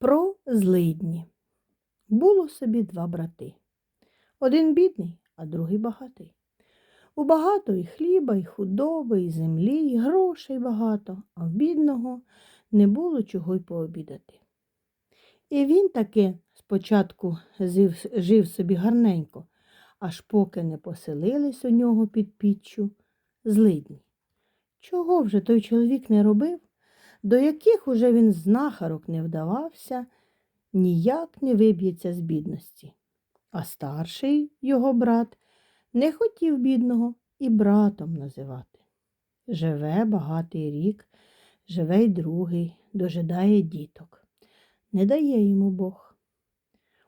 Про злидні. Було собі два брати. Один бідний, а другий багатий. У багато і хліба, і худоби, і землі, і грошей багато, а в бідного не було чого й пообідати. І він таки спочатку жив, собі гарненько, аж поки не поселились у нього під піччю злидні. Чого вже той чоловік не робив, до яких уже він знахарок не вдавався, ніяк не виб'ється з бідності. А старший його брат не хотів бідного і братом називати. Живе багатий рік, живе й другий, дожидає діток. Не дає йому Бог.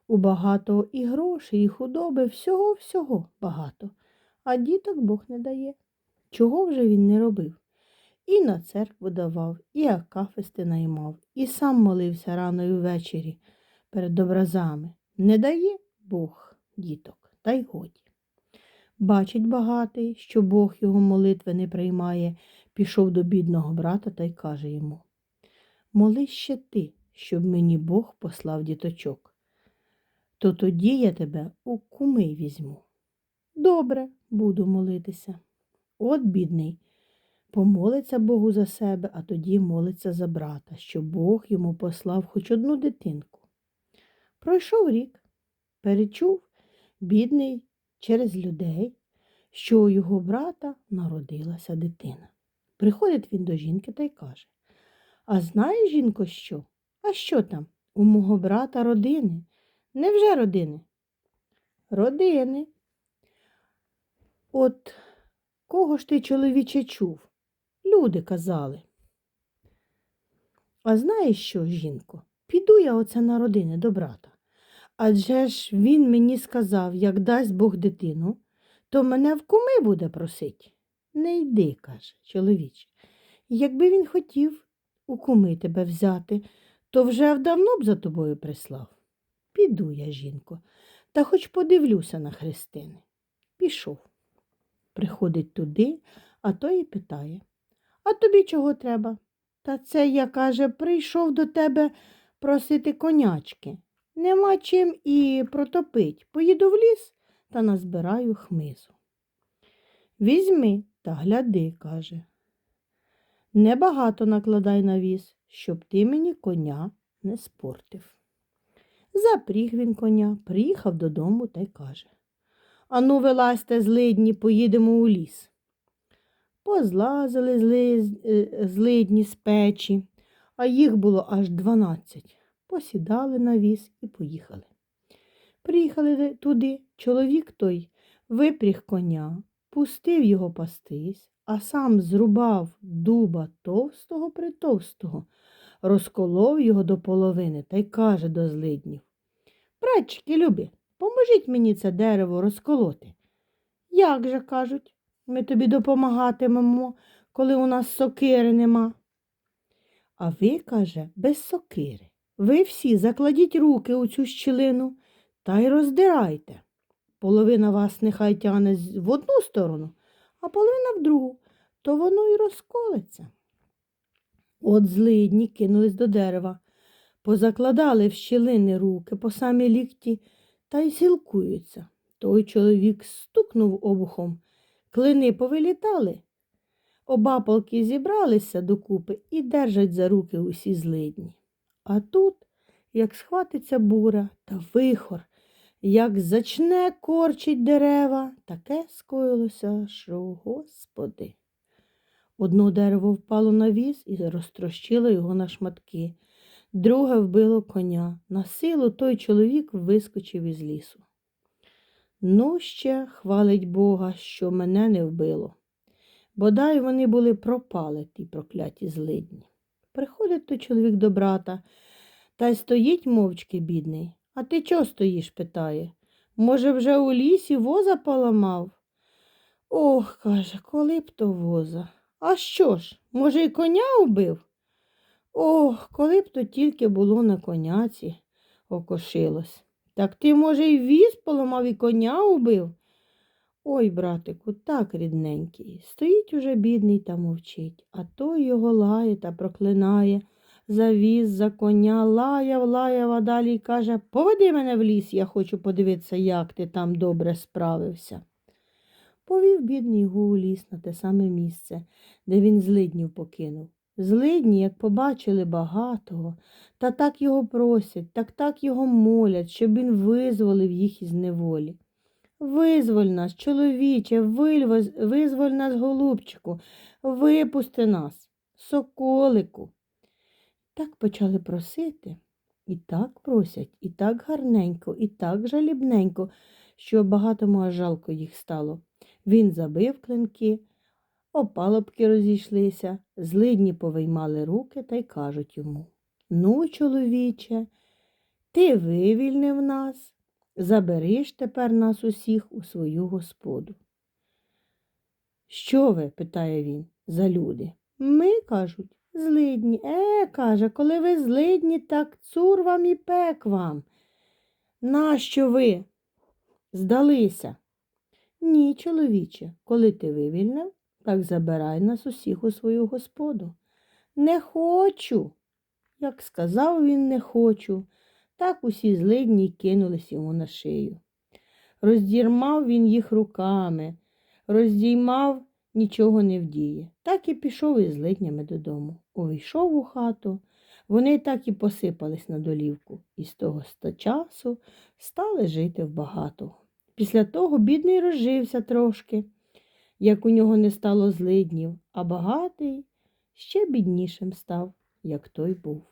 У багато і грошей, і худоби, всього всього багато, а діток Бог не дає. Чого вже він не робив? І на церкву давав, і акафисти наймав, і сам молився рано й ввечері перед образами. Не дає Бог діток, та й годі. Бачить багатий, що Бог його молитви не приймає, пішов до бідного брата та й каже йому Молись ще ти, щоб мені Бог послав діточок. То тоді я тебе у куми візьму. Добре, буду молитися. От бідний. Помолиться Богу за себе, а тоді молиться за брата, що Бог йому послав хоч одну дитинку. Пройшов рік, перечув бідний через людей, що у його брата народилася дитина. Приходить він до жінки та й каже А знаєш, жінко, що? А що там? У мого брата родини. Невже родини? Родини. От кого ж ти, чоловіче, чув? Люди казали. А знаєш що, жінко? Піду я оце на родини до брата. Адже ж він мені сказав, як дасть Бог дитину, то мене в куми буде просить. Не йди, каже чоловіче. Якби він хотів у куми тебе взяти, то вже давно б за тобою прислав. Піду я, жінко, та хоч подивлюся на хрестини. Пішов. Приходить туди, а той і питає А тобі чого треба? Та це я, каже, прийшов до тебе просити конячки. Нема чим і протопить. Поїду в ліс та назбираю хмизу. Візьми та гляди, каже. Небагато накладай на віз, щоб ти мені коня не спортив. Запріг він коня, приїхав додому та й каже Ану, вилазьте з лидні, поїдемо у ліс. Позлазили з е, з печі, а їх було аж дванадцять. Посідали на віз і поїхали. Приїхали туди, чоловік той випріг коня, пустив його пастись, а сам зрубав дуба товстого притовстого, розколов його до половини та й каже до злиднів Братчики, любі, поможіть мені це дерево розколоти. Як же, кажуть, ми тобі допомагатимемо, коли у нас сокири нема. А ви, каже, без сокири. Ви всі закладіть руки у цю щілину та й роздирайте. Половина вас нехай тягне в одну сторону, а половина в другу, то воно й розколеться. От злидні кинулись до дерева, позакладали в щілини руки по самі лікті та й сілкуються. Той чоловік стукнув обухом, клини повилітали. Оба полки зібралися докупи і держать за руки усі злидні. А тут, як схватиться буря та вихор, як зачне корчить дерева, таке скоїлося, що, господи. Одно дерево впало на віз і розтрощило його на шматки, друге вбило коня. На силу той чоловік вискочив із лісу. Ну, ще хвалить Бога, що мене не вбило. Бодай вони були пропали, ті прокляті злидні. Приходить той чоловік до брата та й стоїть мовчки, бідний. А ти чого стоїш? питає. Може, вже у лісі воза поламав? Ох, каже, коли б то воза. А що ж, може, й коня убив? Ох, коли б то тільки було на коняці окошилось. Так ти, може, й віз поламав і коня убив? Ой, братику, так рідненький. Стоїть уже бідний та мовчить, а той його лає та проклинає завіз за коня, лаяв, лаяв, а далі каже Поведи мене в ліс, я хочу подивитися, як ти там добре справився. Повів бідний його у ліс на те саме місце, де він злиднів покинув. Злидні, як побачили багатого, та так його просять, так так його молять, щоб він визволив їх із неволі. Визволь нас, чоловіче, визволь нас, голубчику, випусти нас, соколику. Так почали просити, і так просять, і так гарненько, і так жалібненько, що багатому аж жалко їх стало. Він забив клинки, опалубки розійшлися, злидні повиймали руки та й кажуть йому Ну, чоловіче, ти вивільнив нас, забери ж тепер нас усіх у свою господу. Що ви? питає він, за люди. Ми, кажуть, злидні. Е, каже, коли ви злидні, так цур вам і пек вам. Нащо ви здалися? Ні, чоловіче, коли ти вивільнив, так забирай нас усіх у свою господу. Не хочу. Як сказав він не хочу, так усі злидні кинулись йому на шию. Роздірмав він їх руками, роздіймав, нічого не вдіє. Так і пішов із злиднями додому. Увійшов у хату, вони так і посипались на долівку, і з того часу стали жити вбагато. Після того бідний розжився трошки, як у нього не стало злиднів, а багатий ще біднішим став, як той був.